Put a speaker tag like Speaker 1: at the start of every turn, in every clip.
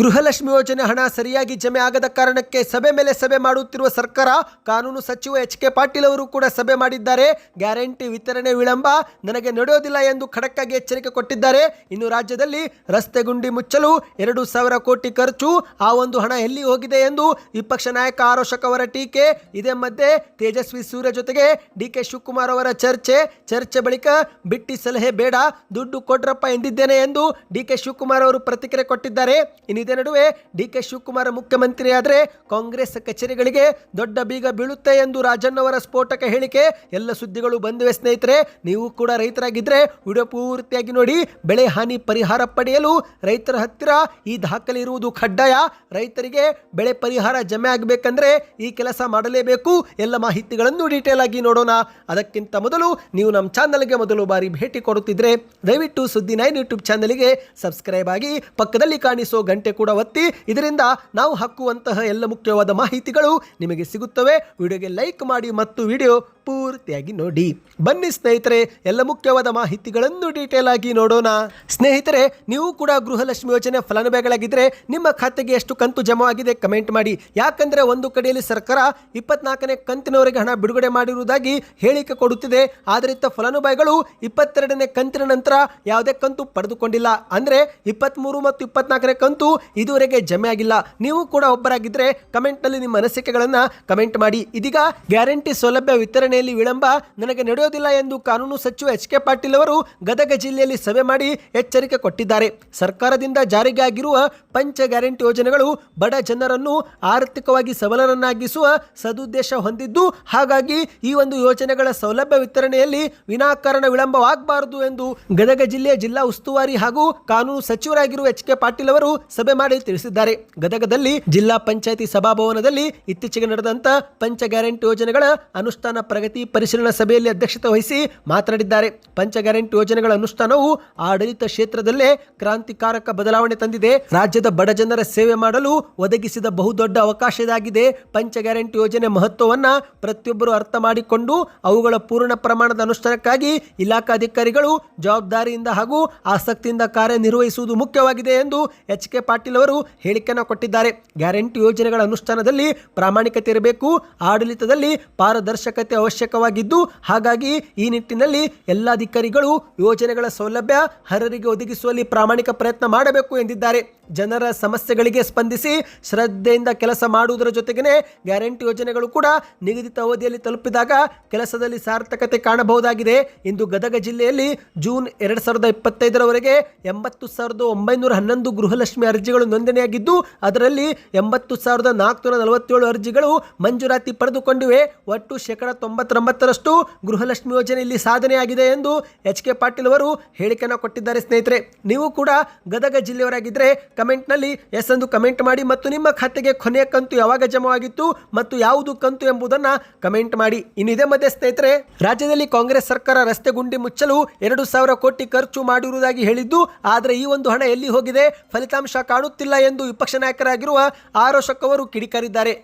Speaker 1: ಗೃಹಲಕ್ಷ್ಮಿ ಯೋಜನೆ ಹಣ ಸರಿಯಾಗಿ ಜಮೆ ಆಗದ ಕಾರಣಕ್ಕೆ ಸಭೆ ಮೇಲೆ ಸಭೆ ಮಾಡುತ್ತಿರುವ ಸರ್ಕಾರ, ಕಾನೂನು ಸಚಿವ ಎಚ್. ಕೆ. ಪಾಟೀಲ್ ಅವರು ಕೂಡ ಸಭೆ ಮಾಡಿದ್ದಾರೆ. ಗ್ಯಾರಂಟಿ ವಿತರಣೆ ವಿಳಂಬ ನನಗೆ ನಡೆಯೋದಿಲ್ಲ ಎಂದು ಖಡಕ್ಕಾಗಿ ಎಚ್ಚರಿಕೆ ಕೊಟ್ಟಿದ್ದಾರೆ. ಇನ್ನು ರಾಜ್ಯದಲ್ಲಿ ರಸ್ತೆ ಗುಂಡಿ ಮುಚ್ಚಲು ಎರಡು ಸಾವಿರ ಕೋಟಿ ಖರ್ಚು, ಆ ಒಂದು ಹಣ ಎಲ್ಲಿ ಹೋಗಿದೆ ಎಂದು ವಿಪಕ್ಷ ನಾಯಕ ಆರೋಶಕ್ ಅವರ ಟೀಕೆ. ಇದೇ ಮಧ್ಯೆ ತೇಜಸ್ವಿ ಸೂರ್ಯ ಜೊತೆಗೆ ಡಿ. ಕೆ. ಶಿವಕುಮಾರ್ ಅವರ ಚರ್ಚೆ. ಚರ್ಚೆ ಬಳಿಕ ಬಿಟ್ಟಿ ಸಲಹೆ ಬೇಡ, ದುಡ್ಡು ಕೊಡ್ರಪ್ಪ ಎಂದಿದ್ದೇನೆ ಎಂದು ಡಿ. ಕೆ. ಶಿವಕುಮಾರ್ ಅವರು ಪ್ರತಿಕ್ರಿಯೆ ಕೊಟ್ಟಿದ್ದಾರೆ. ಇನ್ನು ಇದೇ ನಡುವೆ ಡಿ ಕೆ ಶಿವಕುಮಾರ್ ಮುಖ್ಯಮಂತ್ರಿ ಆದರೆ ಕಾಂಗ್ರೆಸ್ ಕಚೇರಿಗಳಿಗೆ ದೊಡ್ಡ ಬೀಗ ಬೀಳುತ್ತೆ ಎಂದು ರಾಜಣ್ಣವರ ಸ್ಫೋಟಕ ಹೇಳಿಕೆ. ಎಲ್ಲ ಸುದ್ದಿಗಳು ಬಂದಿವೆ ಸ್ನೇಹಿತರೆ, ನೀವು ಕೂಡ ರೈತರಾಗಿದ್ದರೆ ವಿಡಿಯೋ ಪೂರ್ತಿಯಾಗಿ ನೋಡಿ. ಬೆಳೆ ಹಾನಿ ಪರಿಹಾರ ಪಡೆಯಲು ರೈತರ ಹತ್ತಿರ ಈ ದಾಖಲೆ ಇರುವುದು ಕಡ್ಡಾಯ. ರೈತರಿಗೆ ಬೆಳೆ ಪರಿಹಾರ ಜಮೆ ಆಗಬೇಕಂದ್ರೆ ಈ ಕೆಲಸ ಮಾಡಲೇಬೇಕು. ಎಲ್ಲ ಮಾಹಿತಿಗಳನ್ನು ಡೀಟೇಲ್ ಆಗಿ ನೋಡೋಣ. ಅದಕ್ಕಿಂತ ಮೊದಲು ನೀವು ನಮ್ಮ ಚಾನಲ್ಗೆ ಮೊದಲು ಬಾರಿ ಭೇಟಿ ಕೊಡುತ್ತಿದ್ದರೆ ದಯವಿಟ್ಟು ಸುದ್ದಿ ನೈನ್ ಯೂಟ್ಯೂಬ್ ಚಾನಲ್ಗೆ ಸಬ್ಸ್ಕ್ರೈಬ್ ಆಗಿ ಪಕ್ಕದಲ್ಲಿ ಕಾಣಿಸೋ ಗಂಟೆ ಕೂಡ ಒತ್ತಿ, ಇದರಿಂದ ನಾವು ಹಾಕುವಂತಹ ಎಲ್ಲ ಮುಖ್ಯವಾದ ಮಾಹಿತಿಗಳು ನಿಮಗೆ ಸಿಗುತ್ತವೆ. ವಿಡಿಯೋಗೆ ಲೈಕ್ ಮಾಡಿ ಮತ್ತು ವಿಡಿಯೋ ಪೂರ್ತಿಯಾಗಿ ನೋಡಿ. ಬನ್ನಿ ಸ್ನೇಹಿತರೆ, ಎಲ್ಲ ಮುಖ್ಯವಾದ ಮಾಹಿತಿಗಳನ್ನು ಡೀಟೇಲ್ ಆಗಿ ನೋಡೋಣ. ಸ್ನೇಹಿತರೆ, ನೀವು ಕೂಡ ಗೃಹಲಕ್ಷ್ಮಿ ಯೋಜನೆ ಫಲಾನುಭವಿಗಳಾಗಿದ್ದರೆ ನಿಮ್ಮ ಖಾತೆಗೆ ಎಷ್ಟು ಕಂತು ಜಮಾ ಆಗಿದೆ ಕಮೆಂಟ್ ಮಾಡಿ. ಯಾಕಂದ್ರೆ ಒಂದು ಕಡೆಯಲ್ಲಿ ಸರ್ಕಾರ ಇಪ್ಪತ್ನಾಲ್ಕನೇ ಕಂತಿನವರೆಗೆ ಹಣ ಬಿಡುಗಡೆ ಮಾಡಿರುವುದಾಗಿ ಹೇಳಿಕೆ ಕೊಡುತ್ತಿದೆ. ಆದರಿಂದ ಫಲಾನುಭವಿಗಳು ಇಪ್ಪತ್ತೆರಡನೇ ಕಂತಿನ ನಂತರ ಯಾವುದೇ ಕಂತು ಪಡೆದುಕೊಂಡಿಲ್ಲ. ಅಂದರೆ ಇಪ್ಪತ್ತ್ಮೂರು ಮತ್ತು ಇಪ್ಪತ್ನಾಲ್ಕನೇ ಕಂತು ಇದುವರೆಗೆ ಜಮೆ ಆಗಿಲ್ಲ. ನೀವು ಕೂಡ ಒಬ್ಬರಾಗಿದ್ದರೆ ಕಮೆಂಟ್ನಲ್ಲಿ ನಿಮ್ಮ ಅನಿಸಿಕೆಗಳನ್ನು ಕಮೆಂಟ್ ಮಾಡಿ. ಇದೀಗ ಗ್ಯಾರಂಟಿ ಸೌಲಭ್ಯ ವಿತರಣೆಯಲ್ಲಿ ವಿಳಂಬ ನನಗೆ ನಡೆಯೋದಿಲ್ಲ ಎಂದು ಕಾನೂನು ಸಚಿವ ಎಚ್ ಕೆ ಪಾಟೀಲ್ ಅವರು ಗದಗ ಜಿಲ್ಲೆಯಲ್ಲಿ ಸಭೆ ಮಾಡಿ ಎಚ್ಚರಿಕೆ ಕೊಟ್ಟಿದ್ದಾರೆ. ಸರ್ಕಾರದಿಂದ ಜಾರಿಗೆ ಆಗಿರುವ ಪಂಚ ಗ್ಯಾರಂಟಿ ಯೋಜನೆಗಳು ಬಡ ಜನರನ್ನು ಆರ್ಥಿಕವಾಗಿ ಸಬಲರನ್ನಾಗಿಸುವ ಸದುದ್ದೇಶ ಹೊಂದಿದ್ದು, ಹಾಗಾಗಿ ಈ ಒಂದು ಯೋಜನೆಗಳ ಸೌಲಭ್ಯ ವಿತರಣೆಯಲ್ಲಿ ವಿನಾಕಾರಣ ವಿಳಂಬವಾಗಬಾರದು ಎಂದು ಗದಗ ಜಿಲ್ಲೆಯ ಜಿಲ್ಲಾ ಉಸ್ತುವಾರಿ ಹಾಗೂ ಕಾನೂನು ಸಚಿವರಾಗಿರುವ ಎಚ್ ಕೆ ಪಾಟೀಲ್ ಅವರು ಸಭೆ ಮಾಡಿ ತಿಳಿಸಿದ್ದಾರೆ. ಗದಗದಲ್ಲಿ ಜಿಲ್ಲಾ ಪಂಚಾಯಿತಿ ಸಭಾಭವನದಲ್ಲಿ ಇತ್ತೀಚೆಗೆ ನಡೆದಂತ ಪಂಚ ಗ್ಯಾರಂಟಿ ಯೋಜನೆಗಳ ಅನುಷ್ಠಾನ ಪ್ರಗತಿ ಪರಿಶೀಲನಾ ಸಭೆಯಲ್ಲಿ ಅಧ್ಯಕ್ಷತೆ ವಹಿಸಿ ಮಾತನಾಡಿದ್ದಾರೆ. ಪಂಚ ಗ್ಯಾರಂಟಿ ಯೋಜನೆಗಳ ಅನುಷ್ಠಾನವು ಆಡಳಿತ ಕ್ಷೇತ್ರದಲ್ಲೇ ಕ್ರಾಂತಿಕಾರಕ ಬದಲಾವಣೆ ತಂದಿದೆ. ರಾಜ್ಯದ ಬಡ ಜನರ ಸೇವೆ ಮಾಡಲು ಒದಗಿಸಿದ ಬಹುದೊಡ್ಡ ಅವಕಾಶ ಇದಾಗಿದೆ. ಪಂಚ ಗ್ಯಾರಂಟಿ ಯೋಜನೆ ಮಹತ್ವವನ್ನ ಪ್ರತಿಯೊಬ್ಬರು ಅರ್ಥ ಮಾಡಿಕೊಂಡು ಅವುಗಳ ಪೂರ್ಣ ಪ್ರಮಾಣದ ಅನುಷ್ಠಾನಕ್ಕಾಗಿ ಇಲಾಖಾಧಿಕಾರಿಗಳು ಜವಾಬ್ದಾರಿಯಿಂದ ಹಾಗೂ ಆಸಕ್ತಿಯಿಂದ ಕಾರ್ಯನಿರ್ವಹಿಸುವುದು ಮುಖ್ಯವಾಗಿದೆ ಎಂದು ಎಚ್ ಕೆ ಪಾಟೀಲ್ ಅವರು ಹೇಳಿಕೆಯನ್ನು ಕೊಟ್ಟಿದ್ದಾರೆ. ಗ್ಯಾರಂಟಿ ಯೋಜನೆಗಳ ಅನುಷ್ಠಾನದಲ್ಲಿ ಪ್ರಾಮಾಣಿಕತೆ ಇರಬೇಕು. ಆಡಳಿತದಲ್ಲಿ ಪಾರದರ್ಶಕತೆ ಅವಶ್ಯಕವಾಗಿದ್ದು ಹಾಗಾಗಿ ಈ ನಿಟ್ಟಿನಲ್ಲಿ ಎಲ್ಲ ಅಧಿಕಾರಿಗಳು ಯೋಜನೆಗಳ ಸೌಲಭ್ಯ ಹರರಿಗೆ ಒದಗಿಸುವಲ್ಲಿ ಪ್ರಾಮಾಣಿಕ ಪ್ರಯತ್ನ ಮಾಡಬೇಕು ಎಂದಿದ್ದಾರೆ. ಜನರ ಸಮಸ್ಯೆಗಳಿಗೆ ಸ್ಪಂದಿಸಿ ಶ್ರದ್ಧೆಯಿಂದ ಕೆಲಸ ಮಾಡುವುದರ ಜೊತೆಗೇ ಗ್ಯಾರಂಟಿ ಯೋಜನೆಗಳು ಕೂಡ ನಿಗದಿತ ಅವಧಿಯಲ್ಲಿ ತಲುಪಿದಾಗ ಕೆಲಸದಲ್ಲಿ ಸಾರ್ಥಕತೆ ಕಾಣಬಹುದಾಗಿದೆ. ಇಂದು ಗದಗ ಜಿಲ್ಲೆಯಲ್ಲಿ ಜೂನ್ ಎರಡು ಸಾವಿರದ ಇಪ್ಪತ್ತೈದರವರೆಗೆ ಎಂಬತ್ತು ಸಾವಿರದ ಒಂಬೈನೂರ ಹನ್ನೊಂದು ಗೃಹಲಕ್ಷ್ಮಿ ಅರ್ಜಿಗಳು ನೋಂದಣಿಯಾಗಿದ್ದು, ಅದರಲ್ಲಿ ಎಂಬತ್ತು ಸಾವಿರದ ನಾಲ್ಕುನೂರ ನಲವತ್ತೇಳು ಅರ್ಜಿಗಳು ಮಂಜೂರಾತಿ ಪಡೆದುಕೊಂಡಿವೆ. ಒಟ್ಟು ಶೇಕಡ ತೊಂಬತ್ತೊಂಬತ್ತರಷ್ಟು ಗೃಹಲಕ್ಷ್ಮಿ ಯೋಜನೆ ಇಲ್ಲಿ ಸಾಧನೆಯಾಗಿದೆ ಎಂದು ಎಚ್ ಕೆ ಪಾಟೀಲ್ ಅವರು ಹೇಳಿಕೆಯನ್ನು ಕೊಟ್ಟಿದ್ದಾರೆ ಸ್ನೇಹಿತರೆ. ನೀವು ಕೂಡ ಗದಗ ಜಿಲ್ಲೆಯವರಾಗಿದ್ದರೆ ಕಮೆಂಟ್ನಲ್ಲಿ ಎಸ್ ಎಂದು ಕಮೆಂಟ್ ಮಾಡಿ ಮತ್ತು ನಿಮ್ಮ ಖಾತೆಗೆ ಕೊನೆಯ ಕಂತು ಯಾವಾಗ ಜಮವಾಗಿತ್ತು ಮತ್ತು ಯಾವುದು ಕಂತು ಎಂಬುದನ್ನು ಕಮೆಂಟ್ ಮಾಡಿ. ಇನ್ನಿದೆ ಮಧ್ಯೆ ಸ್ನೇಹಿತರೆ. ರಾಜ್ಯದಲ್ಲಿ ಕಾಂಗ್ರೆಸ್ ಸರ್ಕಾರ ರಸ್ತೆ ಗುಂಡಿ ಮುಚ್ಚಲು ಎರಡು ಸಾವಿರ ಕೋಟಿ ಖರ್ಚು ಮಾಡಿರುವುದಾಗಿ ಹೇಳಿದ್ದು, ಆದರೆ ಈ ಒಂದು ಹಣ ಎಲ್ಲಿ ಹೋಗಿದೆ? ಫಲಿತಾಂಶ ಕಾಣುತ್ತಿಲ್ಲ ಎಂದು ವಿಪಕ್ಷ ನಾಯಕರಾಗಿರುವ ಆರೋಶಕ್ ಅವರು ಕಿಡಿಕಾರಿದ್ದಾರೆ.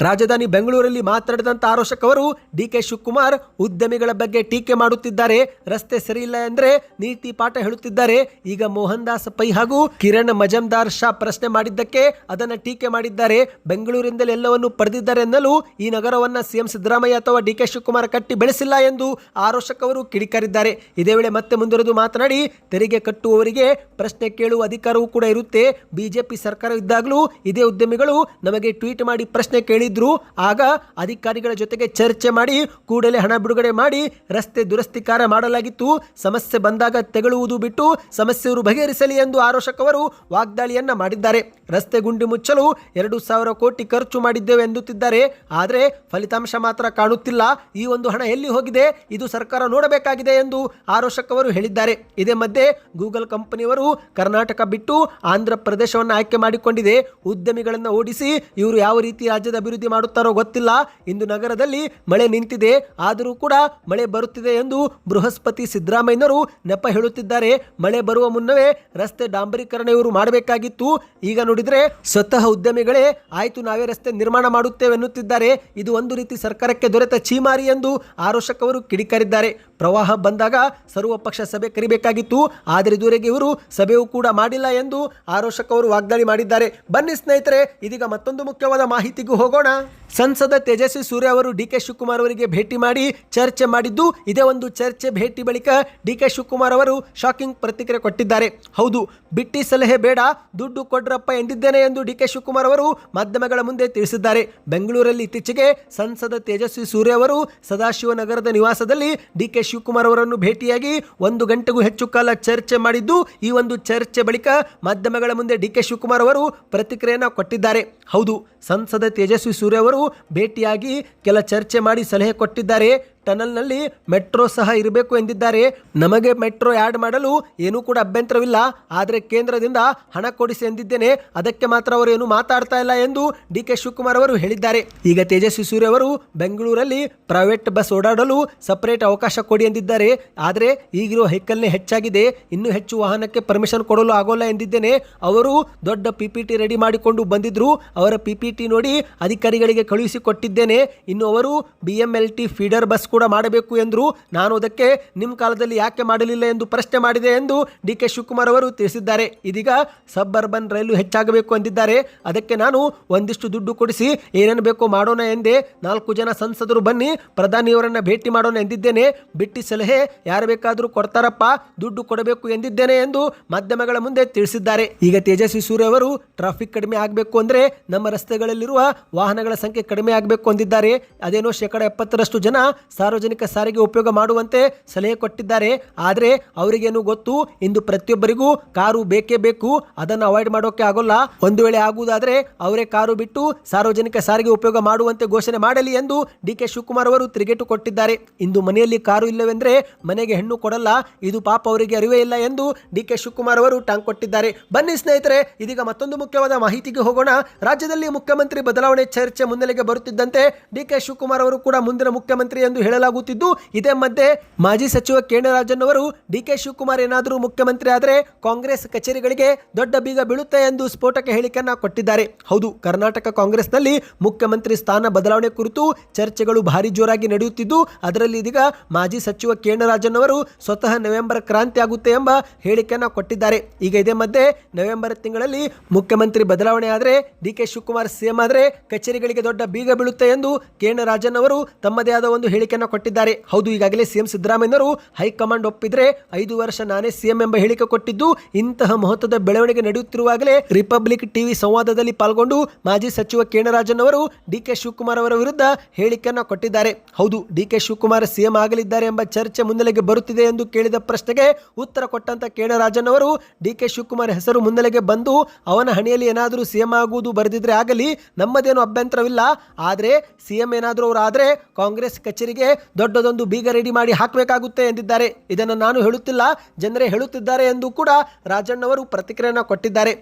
Speaker 1: ರಾಜಧಾನಿ ಬೆಂಗಳೂರಲ್ಲಿ ಮಾತನಾಡಿದಂಥ ಆರೋಶಕ್ ಅವರು, ಡಿ ಕೆ ಶಿವಕುಮಾರ್ ಉದ್ಯಮಿಗಳ ಬಗ್ಗೆ ಟೀಕೆ ಮಾಡುತ್ತಿದ್ದಾರೆ. ರಸ್ತೆ ಸರಿಯಿಲ್ಲ ಎಂದರೆ ನೀತಿ ಪಾಠ ಹೇಳುತ್ತಿದ್ದಾರೆ. ಈಗ ಮೋಹನ್ ದಾಸ್ ಪೈ ಹಾಗೂ ಕಿರಣ್ ಮಜಮ್ದಾರ್ ಶಾ ಪ್ರಶ್ನೆ ಮಾಡಿದ್ದಕ್ಕೆ ಅದನ್ನು ಟೀಕೆ ಮಾಡಿದ್ದಾರೆ. ಬೆಂಗಳೂರಿಂದಲೇ ಎಲ್ಲವನ್ನು ಪಡೆದಿದ್ದಾರೆ ಎನ್ನಲು ಈ ನಗರವನ್ನು ಸಿಎಂ ಸಿದ್ದರಾಮಯ್ಯ ಅಥವಾ ಡಿ ಕೆ ಶಿವಕುಮಾರ್ ಕಟ್ಟಿ ಬೆಳೆಸಿಲ್ಲ ಎಂದು ಆರೋಶಕ್ ಅವರು ಕಿಡಿಕಾರಿದ್ದಾರೆ. ಇದೇ ವೇಳೆ ಮತ್ತೆ ಮುಂದುವರೆದು ಮಾತನಾಡಿ, ತೆರಿಗೆ ಕಟ್ಟುವವರಿಗೆ ಪ್ರಶ್ನೆ ಕೇಳುವ ಅಧಿಕಾರವೂ ಕೂಡ ಇರುತ್ತೆ. ಬಿಜೆಪಿ ಸರ್ಕಾರ ಇದ್ದಾಗಲೂ ಇದೇ ಉದ್ಯಮಿಗಳು ನಮಗೆ ಟ್ವೀಟ್ ಮಾಡಿ ಪ್ರಶ್ನೆ ಕೇಳಿದ್ರು ಆಗ ಅಧಿಕಾರಿಗಳ ಜೊತೆಗೆ ಚರ್ಚೆ ಮಾಡಿ, ಕೂಡಲೇ ಹಣ ಬಿಡುಗಡೆ ಮಾಡಿ ರಸ್ತೆ ದುರಸ್ತಿ ಕಾರ್ಯ ಮಾಡಲಾಗಿತ್ತು. ಸಮಸ್ಯೆ ಬಂದಾಗ ತೆಗಳುವುದು ಬಿಟ್ಟು ಸಮಸ್ಯೆಯವರು ಬಗೆಹರಿಸಲಿ ಎಂದು ಆರೋಷಕ್ ವಾಗ್ದಾಳಿಯನ್ನ ಮಾಡಿದ್ದಾರೆ. ರಸ್ತೆ ಗುಂಡಿ ಮುಚ್ಚಲು ಎರಡು ಸಾವಿರ ಕೋಟಿ ಖರ್ಚು ಮಾಡಿದ್ದೇವೆ ಎನ್ನುತ್ತಿದ್ದಾರೆ. ಆದರೆ ಫಲಿತಾಂಶ ಮಾತ್ರ ಕಾಣುತ್ತಿಲ್ಲ. ಈ ಒಂದು ಹಣ ಎಲ್ಲಿ ಹೋಗಿದೆ? ಇದು ಸರ್ಕಾರ ನೋಡಬೇಕಾಗಿದೆ ಎಂದು ಆರೋಷಕ್ ಹೇಳಿದ್ದಾರೆ. ಇದೇ ಮಧ್ಯೆ ಗೂಗಲ್ ಕಂಪನಿಯವರು ಕರ್ನಾಟಕ ಬಿಟ್ಟು ಆಂಧ್ರ ಪ್ರದೇಶವನ್ನು ಆಯ್ಕೆ ಮಾಡಿಕೊಂಡಿದೆ. ಉದ್ಯಮಿಗಳನ್ನು ಓಡಿಸಿ ಇವರು ಯಾವ ರೀತಿ ರಾಜ್ಯದ ಮಾಡುತ್ತಾರೋ ಗೊತ್ತಿಲ್ಲ. ಇಂದು ನಗರದಲ್ಲಿ ಮಳೆ ನಿಂತಿದೆ. ಆದರೂ ಕೂಡ ಮಳೆ ಬರುತ್ತಿದೆ ಎಂದು ಬೃಹಸ್ಪತಿ ಸಿದ್ದರಾಮಯ್ಯನವರು ನೆಪ ಹೇಳುತ್ತಿದ್ದಾರೆ. ಮಳೆ ಬರುವ ಮುನ್ನವೇ ರಸ್ತೆ ಡಾಂಬರೀಕರಣ ಇವರು ಮಾಡಬೇಕಾಗಿತ್ತು. ಈಗ ನೋಡಿದರೆ ಸ್ವತಃ ಉದ್ಯಮಿಗಳೇ ಆಯಿತು ನಾವೇ ರಸ್ತೆ ನಿರ್ಮಾಣ ಮಾಡುತ್ತೇವೆ ಎನ್ನುತ್ತಿದ್ದಾರೆ. ಇದು ಒಂದು ರೀತಿ ಸರ್ಕಾರಕ್ಕೆ ದೊರೆತ ಚೀಮಾರಿ ಎಂದು ಆರೋಶಕ್ ಅವರು ಕಿಡಿಕಾರಿದ್ದಾರೆ. ಪ್ರವಾಹ ಬಂದಾಗ ಸರ್ವಪಕ್ಷ ಸಭೆ ಕರಿಬೇಕಾಗಿತ್ತು. ಆದರೆ ಇದುವರೆಗೆ ಇವರು ಸಭೆಯೂ ಕೂಡ ಮಾಡಿಲ್ಲ ಎಂದು ಆರೋಶಕ್ ಅವರು ವಾಗ್ದಾಳಿ ಮಾಡಿದ್ದಾರೆ. ಬನ್ನಿ ಸ್ನೇಹಿತರೆ, ಇದೀಗ ಮತ್ತೊಂದು ಮುಖ್ಯವಾದ ಮಾಹಿತಿಗೂ ಹೋಗೋಣ. ಸಂಸದ ತೇಜಸ್ವಿ ಸೂರ್ಯ ಅವರು ಡಿ ಕೆ ಶಿವಕುಮಾರ್ ಅವರಿಗೆ ಭೇಟಿ ಮಾಡಿ ಚರ್ಚೆ ಮಾಡಿದ್ದು ಇದೇ ಒಂದು ಚರ್ಚೆ ಭೇಟಿ ಬಳಿಕ ಡಿ ಕೆ ಶಿವಕುಮಾರ್ ಅವರು ಶಾಕಿಂಗ್ ಪ್ರತಿಕ್ರಿಯೆ ಕೊಟ್ಟಿದ್ದಾರೆ. ಹೌದು, ಬಿಟ್ಟಿ ಸಲಹೆ ಬೇಡ, ದುಡ್ಡು ಕೊಡ್ರಪ್ಪ ಎಂದಿದ್ದೇನೆ ಎಂದು ಡಿ ಕೆ ಶಿವಕುಮಾರ್ ಅವರು ಮಾಧ್ಯಮಗಳ ಮುಂದೆ ತಿಳಿಸಿದ್ದಾರೆ. ಬೆಂಗಳೂರಲ್ಲಿ ಇತ್ತೀಚೆಗೆ ಸಂಸದ ತೇಜಸ್ವಿ ಸೂರ್ಯ ಅವರು ಸದಾಶಿವನಗರದ ನಿವಾಸದಲ್ಲಿ ಡಿ ಕೆ ಶಿವಕುಮಾರ್ ಅವರನ್ನು ಭೇಟಿಯಾಗಿ ಒಂದು ಗಂಟೆಗೂ ಹೆಚ್ಚು ಕಾಲ ಚರ್ಚೆ ಮಾಡಿದ್ದು, ಈ ಒಂದು ಚರ್ಚೆ ಬಳಿಕ ಮಾಧ್ಯಮಗಳ ಮುಂದೆ ಡಿ ಕೆ ಶಿವಕುಮಾರ್ ಅವರು ಪ್ರತಿಕ್ರಿಯೆಯನ್ನು ಕೊಟ್ಟಿದ್ದಾರೆ. ಹೌದು, ಸಂಸದ ತೇಜಸ್ವಿ ಸೂರ್ಯ ಅವರು ಭೇಟಿಯಾಗಿ ಕೆಲ ಚರ್ಚೆ ಮಾಡಿ ಸಲಹೆ ಕೊಟ್ಟಿದ್ದಾರೆ. ಟನಲ್ನಲ್ಲಿ ಮೆಟ್ರೋ ಸಹ ಇರಬೇಕು ಎಂದಿದ್ದಾರೆ. ನಮಗೆ ಮೆಟ್ರೋ ಆ್ಯಡ್ ಮಾಡಲು ಏನೂ ಕೂಡ ಅಭ್ಯಂತರವಿಲ್ಲ. ಆದರೆ ಕೇಂದ್ರದಿಂದ ಹಣ ಕೊಡಿಸಿ ಎಂದಿದ್ದೇನೆ. ಅದಕ್ಕೆ ಮಾತ್ರ ಅವರು ಏನು ಮಾತಾಡ್ತಾ ಇಲ್ಲ ಎಂದು ಡಿ ಕೆ ಶಿವಕುಮಾರ್ ಅವರು ಹೇಳಿದ್ದಾರೆ. ಈಗ ತೇಜಸ್ವಿ ಸೂರ್ಯ ಅವರು ಬೆಂಗಳೂರಲ್ಲಿ ಪ್ರೈವೇಟ್ ಬಸ್ ಓಡಾಡಲು ಸಪರೇಟ್ ಅವಕಾಶ ಕೊಡಿ ಎಂದಿದ್ದಾರೆ. ಆದರೆ ಈಗಿರೋ ವೆಹಿಕಲ್ನೇ ಹೆಚ್ಚಾಗಿದೆ. ಇನ್ನೂ ಹೆಚ್ಚು ವಾಹನಕ್ಕೆ ಪರ್ಮಿಷನ್ ಕೊಡಲು ಆಗೋಲ್ಲ ಎಂದಿದ್ದೇನೆ. ಅವರು ದೊಡ್ಡ ಪಿ ಪಿ ಟಿ ರೆಡಿ ಮಾಡಿಕೊಂಡು ಬಂದಿದ್ರು. ಅವರ ಪಿ ಪಿ ಟಿ ನೋಡಿ ಅಧಿಕಾರಿಗಳಿಗೆ ಕಳುಹಿಸಿಕೊಟ್ಟಿದ್ದೇನೆ ಇನ್ನು ಅವರು B M L T feeder bus ಕೂಡ ಮಾಡಬೇಕು ಎಂದರು ನಾನು ಅದಕ್ಕೆ ನಿಮ್ಮ ಕಾಲದಲ್ಲಿ ಯಾಕೆ ಮಾಡಲಿಲ್ಲ ಎಂದು ಪ್ರಶ್ನೆ ಮಾಡಿದೆ ಎಂದು ಡಿ ಕೆ ಶಿವಕುಮಾರ್ ಅವರು ತಿಳಿಸಿದ್ದಾರೆ. ಇದೀಗ ಸಬ್ ಅರ್ಬನ್ ರೈಲು ಹೆಚ್ಚಾಗಬೇಕು ಅಂದಿದ್ದಾರೆ. ಅದಕ್ಕೆ ನಾನು ಒಂದಿಷ್ಟು ದುಡ್ಡು ಕೊಡಿಸಿ ಏನೇನು ಬೇಕೋ ಮಾಡೋಣ ಎಂದೇ ನಾಲ್ಕು ಜನ ಸಂಸದರು ಬನ್ನಿ, ಪ್ರಧಾನಿಯವರನ್ನು ಭೇಟಿ ಮಾಡೋಣ ಎಂದಿದ್ದೇನೆ. ಬಿಟ್ಟಿ ಸಲಹೆ ಯಾರು ಬೇಕಾದರೂ ಕೊಡ್ತಾರಪ್ಪ, ದುಡ್ಡು ಕೊಡಬೇಕು ಎಂದಿದ್ದೇನೆ ಎಂದು ಮಾಧ್ಯಮಗಳ ಮುಂದೆ ತಿಳಿಸಿದ್ದಾರೆ. ಈಗ ತೇಜಸ್ವಿ ಸೂರ್ಯ ಅವರು ಟ್ರಾಫಿಕ್ ಕಡಿಮೆ ಆಗಬೇಕು ಅಂದರೆ ನಮ್ಮ ರಸ್ತೆಗಳಲ್ಲಿರುವ ವಾಹನಗಳ ಸಂಖ್ಯೆ ಕಡಿಮೆ ಆಗಬೇಕು ಅಂದಿದ್ದಾರೆ. ಅದೇನೋ ಶೇಕಡ ಎಪ್ಪತ್ತರಷ್ಟು ಜನ ಸಾರ್ವಜನಿಕ ಸಾರಿಗೆ ಉಪಯೋಗ ಮಾಡುವಂತೆ ಸಲಹೆ ಕೊಟ್ಟಿದ್ದಾರೆ. ಆದರೆ ಅವರಿಗೇನು ಗೊತ್ತು? ಇಂದು ಪ್ರತಿಯೊಬ್ಬರಿಗೂ ಕಾರು ಬೇಕೇ ಬೇಕು. ಅದನ್ನು ಅವಾಯ್ಡ್ ಮಾಡೋಕೆ ಆಗೋಲ್ಲ. ಒಂದು ವೇಳೆ ಆಗುವುದಾದರೆ ಅವರೇ ಕಾರು ಬಿಟ್ಟು ಸಾರ್ವಜನಿಕ ಸಾರಿಗೆ ಉಪಯೋಗ ಮಾಡುವಂತೆ ಘೋಷಣೆ ಮಾಡಲಿ ಎಂದು ಡಿ ಕೆ ಶಿವಕುಮಾರ್ ಅವರು ತಿರುಗೇಟು ಕೊಟ್ಟಿದ್ದಾರೆ. ಇಂದು ಮನೆಯಲ್ಲಿ ಕಾರು ಇಲ್ಲವೆಂದರೆ ಮನೆಗೆ ಹೆಣ್ಣು ಕೊಡಲ್ಲ. ಇದು ಪಾಪ ಅವರಿಗೆ ಅರಿವೇ ಇಲ್ಲ ಎಂದು ಡಿ ಕೆ ಶಿವಕುಮಾರ್ ಅವರು ಟಾಂಗ್ ಕೊಟ್ಟಿದ್ದಾರೆ. ಬನ್ನಿ ಸ್ನೇಹಿತರೆ, ಇದೀಗ ಮತ್ತೊಂದು ಮುಖ್ಯವಾದ ಮಾಹಿತಿಗೆ ಹೋಗೋಣ. ರಾಜ್ಯದಲ್ಲಿ ಮುಖ್ಯಮಂತ್ರಿ ಬದಲಾವಣೆ ಚರ್ಚೆ ಮುನ್ನೆಲೆಗೆ ಬರುತ್ತಿದ್ದಂತೆ ಡಿ ಕೆ ಶಿವಕುಮಾರ್ ಅವರು ಕೂಡ ಮುಂದಿನ ಮುಖ್ಯಮಂತ್ರಿ ಎಂದು ಹೇಳಲಾಗುತ್ತಿದ್ದು ಇದೇ ಮಧ್ಯೆ ಮಾಜಿ ಸಚಿವ ಕೇಣರಾಜನ್ ಅವರು ಡಿ ಕೆ ಶಿವಕುಮಾರ್ ಏನಾದರೂ ಮುಖ್ಯಮಂತ್ರಿ ಆದರೆ ಕಾಂಗ್ರೆಸ್ ಕಚೇರಿಗಳಿಗೆ ದೊಡ್ಡ ಬೀಗ ಬೀಳುತ್ತೆ ಎಂದು ಸ್ಫೋಟಕ ಹೇಳಿಕೆಯನ್ನ ಕೊಟ್ಟಿದ್ದಾರೆ. ಹೌದು, ಕರ್ನಾಟಕ ಕಾಂಗ್ರೆಸ್ನಲ್ಲಿ ಮುಖ್ಯಮಂತ್ರಿ ಸ್ಥಾನ ಬದಲಾವಣೆ ಕುರಿತು ಚರ್ಚೆಗಳು ಭಾರಿ ಜೋರಾಗಿ ನಡೆಯುತ್ತಿದ್ದು, ಅದರಲ್ಲಿ ಇದೀಗ ಮಾಜಿ ಸಚಿವ ಕೇಣರಾಜನ್ ಅವರು ಸ್ವತಃ ನವೆಂಬರ್ ಕ್ರಾಂತಿ ಆಗುತ್ತೆ ಎಂಬ ಹೇಳಿಕೆಯನ್ನ ಕೊಟ್ಟಿದ್ದಾರೆ. ಈಗ ಇದೇ ಮಧ್ಯೆ ನವೆಂಬರ್ ತಿಂಗಳಲ್ಲಿ ಮುಖ್ಯಮಂತ್ರಿ ಬದಲಾವಣೆ ಆದರೆ ಡಿ ಕೆ ಶಿವಕುಮಾರ್ ಸಿಎಂ ಆದರೆ ಕಚೇರಿಗಳಿಗೆ ದೊಡ್ಡ ಬೀಗ ಬೀಳುತ್ತೆ ಎಂದು ಕೇಣರಾಜನ್ ಅವರು ತಮ್ಮದೇ ಆದ ಒಂದು ಹೇಳಿಕೆಯನ್ನು ಕೊಟ್ಟಿದ್ದಾರೆ. ಹೌದು, ಈಗಾಗಲೇ ಸಿಎಂ ಸಿದ್ದರಾಮಯ್ಯನವರು ಹೈಕಮಾಂಡ್ ಒಪ್ಪಿದ್ರೆ ಐದು ವರ್ಷ ನಾನೇ ಸಿಎಂ ಎಂಬ ಹೇಳಿಕೆ ಕೊಟ್ಟಿದ್ದು. ಇಂತಹ ಮಹತ್ವದ ಬೆಳವಣಿಗೆ ನಡೆಯುತ್ತಿರುವಾಗಲೇ ರಿಪಬ್ಲಿಕ್ ಟಿವಿ ಸಂವಾದದಲ್ಲಿ ಪಾಲ್ಗೊಂಡು ಮಾಜಿ ಸಚಿವ ಕೇಣರಾಜನ್ ಅವರು ಡಿಕೆ ಶಿವಕುಮಾರ್ ಅವರ ವಿರುದ್ಧ ಹೇಳಿಕೆಯನ್ನು ಕೊಟ್ಟಿದ್ದಾರೆ. ಹೌದು ಡಿಕೆ ಶಿವಕುಮಾರ್ ಸಿಎಂ ಆಗಲಿದ್ದಾರೆ ಎಂಬ ಚರ್ಚೆ ಮುನ್ನೆಲೆಗೆ ಬರುತ್ತಿದೆ ಎಂದು ಕೇಳಿದ ಪ್ರಶ್ನೆಗೆ ಉತ್ತರ ಕೊಟ್ಟಂತ ಕೇಣರಾಜನ್ ಅವರು ಡಿಕೆ ಶಿವಕುಮಾರ್ ಹೆಸರು ಮುನ್ನೆಲೆಗೆ ಬಂದು ಅವನ ಹಣೆಯಲ್ಲಿ ಏನಾದರೂ ಸಿಎಂ ಆಗುವುದು ಬರೆದಿದ್ರೆ ಆಗಲಿ, ನಮ್ಮದೇನು ಅಭ್ಯಂತರವಿಲ್ಲ. ಆದರೆ ಸಿಎಂ ಏನಾದರೂ ಅವರಾದರೆ ಕಾಂಗ್ರೆಸ್ ಕಚೇರಿಗೆ ದೊಡ್ಡದೊಂದು ಬೀಗ ರೆಡಿ ಮಾಡಿ ಹಾಕಬೇಕಾಗುತ್ತೆ ಎಂದಿದ್ದಾರೆ. ಇದನ್ನು ನಾನು ಹೇಳುತ್ತಿಲ್ಲ, ಜನರೇ ಹೇಳುತ್ತಿದ್ದಾರೆ ಎಂದು ಕೂಡ ರಾಜಣ್ಣವರು ಪ್ರತಿಕ್ರಿಯೆಯನ್ನು ಕೊಟ್ಟಿದ್ದಾರೆ.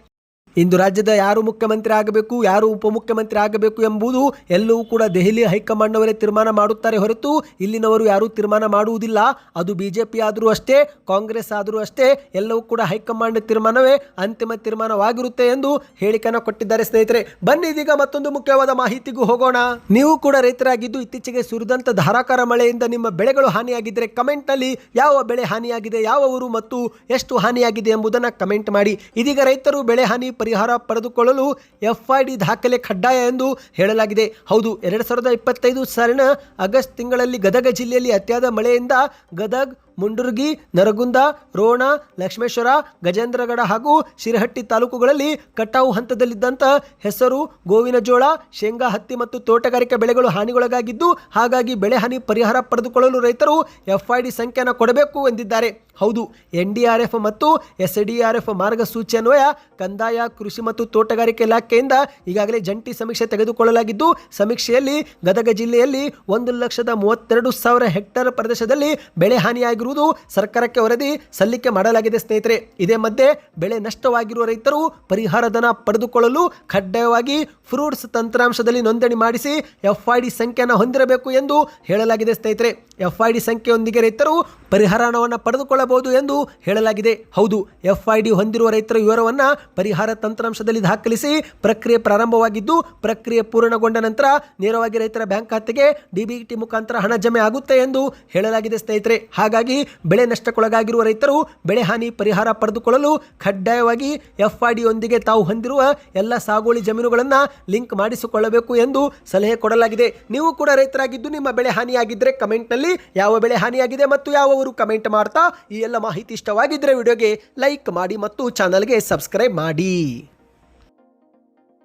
Speaker 1: ಇಂದು ರಾಜ್ಯದ ಯಾರು ಮುಖ್ಯಮಂತ್ರಿ ಆಗಬೇಕು ಯಾರು ಉಪಮುಖ್ಯಮಂತ್ರಿ ಆಗಬೇಕು ಎಂಬುದು ಎಲ್ಲವೂ ಕೂಡ ದೆಹಲಿ ಹೈಕಮಾಂಡ್ನವರೇ ತೀರ್ಮಾನ ಮಾಡುತ್ತಾರೆ ಹೊರತು ಇಲ್ಲಿನವರು ಯಾರೂ ತೀರ್ಮಾನ ಮಾಡುವುದಿಲ್ಲ. ಅದು ಬಿಜೆಪಿ ಆದರೂ ಅಷ್ಟೇ, ಕಾಂಗ್ರೆಸ್ ಆದರೂ ಅಷ್ಟೇ, ಎಲ್ಲವೂ ಕೂಡ ಹೈಕಮಾಂಡ್ ತೀರ್ಮಾನವೇ ಅಂತಿಮ ತೀರ್ಮಾನವಾಗಿರುತ್ತೆ ಎಂದು ಹೇಳಿಕೆಯನ್ನು ಕೊಟ್ಟಿದ್ದಾರೆ ಸ್ನೇಹಿತರೆ. ಬನ್ನಿ ಇದೀಗ ಮತ್ತೊಂದು ಮುಖ್ಯವಾದ ಮಾಹಿತಿಗೂ ಹೋಗೋಣ. ನೀವು ಕೂಡ ರೈತರಾಗಿದ್ದು ಇತ್ತೀಚೆಗೆ ಸುರಿದಂತ ಧಾರಾಕಾರ ಮಳೆಯಿಂದ ನಿಮ್ಮ ಬೆಳೆಗಳು ಹಾನಿಯಾಗಿದ್ದರೆ ಕಮೆಂಟ್ನಲ್ಲಿ ಯಾವ ಬೆಳೆ ಹಾನಿಯಾಗಿದೆ, ಯಾವ ಊರು ಮತ್ತು ಎಷ್ಟು ಹಾನಿಯಾಗಿದೆ ಎಂಬುದನ್ನು ಕಮೆಂಟ್ ಮಾಡಿ. ಇದೀಗ ರೈತರು ಬೆಳೆ ಹಾನಿ ಪರಿಹಾರ ಪಡೆದುಕೊಳ್ಳಲು ಎಫ್ಐಡಿ ದಾಖಲೆ ಕಡ್ಡಾಯ ಎಂದು ಹೇಳಲಾಗಿದೆ. ಹೌದು, ಎರಡು ಸಾವಿರದ ಇಪ್ಪತ್ತೈದು ಸಾಲಿನ ಆಗಸ್ಟ್ ತಿಂಗಳಲ್ಲಿ ಗದಗ ಜಿಲ್ಲೆಯಲ್ಲಿ ಅತಿಯಾದ ಮಳೆಯಿಂದ ಗದಗ್ ಮುಂಡರ್ಗಿ, ನರಗುಂದ, ರೋಣ, ಲಕ್ಷ್ಮೇಶ್ವರ, ಗಜೇಂದ್ರಗಡ ಹಾಗೂ ಶಿರಹಟ್ಟಿ ತಾಲೂಕುಗಳಲ್ಲಿ ಕಟಾವು ಹಂತದಲ್ಲಿದ್ದಂಥ ಹೆಸರು, ಗೋವಿನ ಜೋಳ, ಶೇಂಗಾ ಹತ್ತಿ ಮತ್ತು ತೋಟಗಾರಿಕೆ ಬೆಳೆಗಳು ಹಾನಿಗೊಳಗಾಗಿದ್ದು ಹಾಗಾಗಿ ಬೆಳೆ ಹಾನಿ ಪರಿಹಾರ ಪಡೆದುಕೊಳ್ಳಲು ರೈತರು ಎಫ್ಐಡಿ ಸಂಖ್ಯೆಯನ್ನು ಕೊಡಬೇಕು ಎಂದಿದ್ದಾರೆ. ಹೌದು, ಎನ್ ಡಿ ಆರ್ ಎಫ್ ಮತ್ತು ಎಸ್ ಡಿ ಆರ್ ಎಫ್ ಮಾರ್ಗಸೂಚಿ ಅನ್ವಯ ಕಂದಾಯ, ಕೃಷಿ ಮತ್ತು ತೋಟಗಾರಿಕೆ ಇಲಾಖೆಯಿಂದ ಈಗಾಗಲೇ ಜಂಟಿ ಸಮೀಕ್ಷೆ ತೆಗೆದುಕೊಳ್ಳಲಾಗಿದ್ದು, ಸಮೀಕ್ಷೆಯಲ್ಲಿ ಗದಗ ಜಿಲ್ಲೆಯಲ್ಲಿ ಒಂದು ಲಕ್ಷದ ಮೂವತ್ತೆರಡು ಸಾವಿರ ಹೆಕ್ಟೇರ್ ಪ್ರದೇಶದಲ್ಲಿ ಬೆಳೆ ಹಾನಿಯಾಗಿರುವುದು ಆಗಿರುವುದು ಸರ್ಕಾರಕ್ಕೆ ವರದಿ ಸಲ್ಲಿಕೆ ಮಾಡಲಾಗಿದೆ, ಸ್ನೇಹಿತರೆ. ಇದೇ ಮಧ್ಯೆ ಬೆಳೆ ನಷ್ಟವಾಗಿರುವ ರೈತರು ಪರಿಹಾರ ಧನ ಪಡೆದುಕೊಳ್ಳಲು ಕಡ್ಡಾಯವಾಗಿ ಫ್ರೂಟ್ಸ್ ತಂತ್ರಾಂಶದಲ್ಲಿ ನೋಂದಣಿ ಮಾಡಿಸಿ ಎಫ್ ಐ ಡಿ ಸಂಖ್ಯೆಯನ್ನು ಹೊಂದಿರಬೇಕು ಎಂದು ಹೇಳಲಾಗಿದೆ, ಸ್ನೇಹಿತರೆ. ಎಫ್ ಐ ಡಿ ಸಂಖ್ಯೆಯೊಂದಿಗೆ ರೈತರು ಪರಿಹಾರ ಹಣವನ್ನು ಪಡೆದುಕೊಳ್ಳಬಹುದು ಎಂದು ಹೇಳಲಾಗಿದೆ. ಹೌದು, ಎಫ್ ಐ ಡಿ ಹೊಂದಿರುವ ರೈತರ ವಿವರವನ್ನು ಪರಿಹಾರ ತಂತ್ರಾಂಶದಲ್ಲಿ ದಾಖಲಿಸಿ ಪ್ರಕ್ರಿಯೆ ಪ್ರಾರಂಭವಾಗಿದ್ದು, ಪ್ರಕ್ರಿಯೆ ಪೂರ್ಣಗೊಂಡ ನಂತರ ನೇರವಾಗಿ ರೈತರ ಬ್ಯಾಂಕ್ ಖಾತೆಗೆ ಡಿಬಿಟಿ ಮುಖಾಂತರ ಹಣ ಜಮೆ ಆಗುತ್ತೆ ಎಂದು ಹೇಳಲಾಗಿದೆ, ಸ್ನೇಹಿತರೆ. ಹಾಗಾಗಿ ಬೆಳೆ ನಷ್ಟಕ್ಕೊಳಗಾಗಿರುವ ರೈತರು ಬೆಳೆ ಹಾನಿ ಪರಿಹಾರ ಪಡೆದುಕೊಳ್ಳಲು ಕಡ್ಡಾಯವಾಗಿ ಎಫ್ ಐ ಡಿಯೊಂದಿಗೆ ತಾವು ಹೊಂದಿರುವ ಎಲ್ಲ ಸಾಗುವಳಿ ಜಮೀನುಗಳನ್ನು ಲಿಂಕ್ ಮಾಡಿಸಿಕೊಳ್ಳಬೇಕು ಎಂದು ಸಲಹೆ ಕೊಡಲಾಗಿದೆ. ನೀವು ಕೂಡ ರೈತರಾಗಿದ್ದು ನಿಮ್ಮ ಬೆಳೆ ಹಾನಿಯಾಗಿದ್ದರೆ ಕಮೆಂಟ್ನಲ್ಲಿ ಯಾವ ಬೆಳೆ ಹಾನಿಯಾಗಿದೆ ಮತ್ತು ಯಾವ ಊರು ಕಮೆಂಟ್ ಮಾಡ್ತಾ ಈ ಎಲ್ಲ ಮಾಹಿತಿ ಇಷ್ಟವಾಗಿದ್ದರೆ ವಿಡಿಯೋಗೆ ಲೈಕ್ ಮಾಡಿ ಮತ್ತು ಚಾನಲ್ಗೆ ಸಬ್ಸ್ಕ್ರೈಬ್ ಮಾಡಿ.